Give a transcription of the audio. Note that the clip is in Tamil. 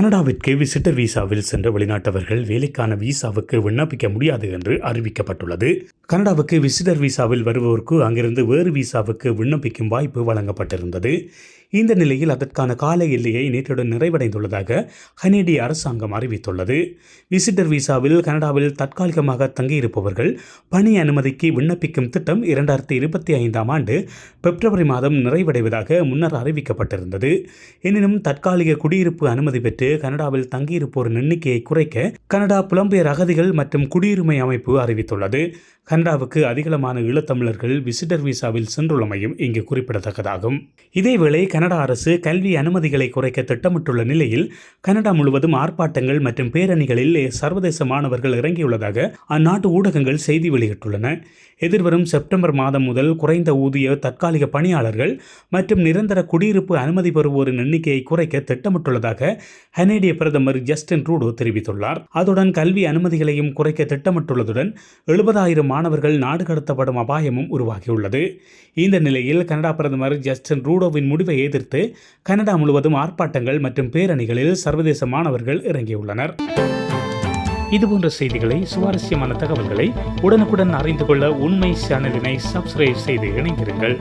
கனடாவிற்கு விசிட்டர் விசாவில் சென்ற வெளிநாட்டவர்கள் வேலைக்கான விசாவுக்கு விண்ணப்பிக்க முடியாது என்று அறிவிக்கப்பட்டுள்ளது. கனடாவுக்கு விசிட்டர் விசாவில் வருவோருக்கு அங்கிருந்து வேறு விசாவுக்கு விண்ணப்பிக்கும் வாய்ப்பு வழங்கப்பட்டிருந்தது. இந்த நிலையில் அதற்கான கால எல்லையை நேற்றுடன் நிறைவடைந்துள்ளதாக கனேடிய அரசாங்கம் அறிவித்துள்ளது. விசிட்டர் விசாவில் கனடாவில் தற்காலிகமாக தங்கியிருப்பவர்கள் பணி அனுமதிக்கு விண்ணப்பிக்கும் திட்டம் இரண்டாயிரத்தி இருபத்தி ஐந்தாம் ஆண்டு பிப்ரவரி மாதம் நிறைவடைவதாக முன்னர் அறிவிக்கப்பட்டிருந்தது. எனினும் தற்காலிக குடியிருப்பு அனுமதி பெற்று கனடாவில் தங்கியிருப்போரின் எண்ணிக்கையை குறைக்க கனடா புலம்பெயர் அகதிகள் மற்றும் குடியுரிமை அமைப்பு அறிவித்துள்ளது. கனடாவுக்கு அதிகளமான ஈழத்தமிழர்கள் விசிட்டர் விசாவில் சென்றுள்ளமையும் இங்கு குறிப்பிடத்தக்கதாகும். இதேவேளை கனடா அரசு கல்வி அனுமதிகளை குறைக்க திட்டமிட்டுள்ள நிலையில் கனடா முழுவதும் ஆர்ப்பாட்டங்கள் மற்றும் பேரணிகளில் சர்வதேச மாணவர்கள் இறங்கியுள்ளதாக அந்நாட்டு ஊடகங்கள் செய்தி வெளியிட்டுள்ளன. எதிர்வரும் செப்டம்பர் மாதம் முதல் குறைந்த ஊதிய தற்காலிக பணியாளர்கள் மற்றும் நிரந்தர குடியிருப்பு அனுமதி பெறுவோரின் எண்ணிக்கையை குறைக்க திட்டமிட்டுள்ளதாக கனேடிய பிரதமர் ஜஸ்டின் ட்ரூடோ தெரிவித்துள்ளார். அதுடன் கல்வி அனுமதிகளையும் குறைக்க திட்டமிட்டுள்ளதுடன் எழுபதாயிரம் மாணவர்கள் நாடு கடத்தப்படும் அபாயமும் உருவாகியுள்ளது. இந்த நிலையில் கனடா பிரதமர் ஜஸ்டின் ரூடோவின் முடிவை எதிர்த்து கனடா முழுவதும் ஆர்ப்பாட்டங்கள் மற்றும் பேரணிகளில் சர்வதேச மாணவர்கள் இறங்கியுள்ளனர். இதுபோன்ற செய்திகளை சுவாரஸ்யமான தகவல்களை உடனுக்குடன் அறிந்து கொள்ள உண்மை சேனலினை சப்ஸ்கிரைப் செய்து இணைந்திருங்கள்.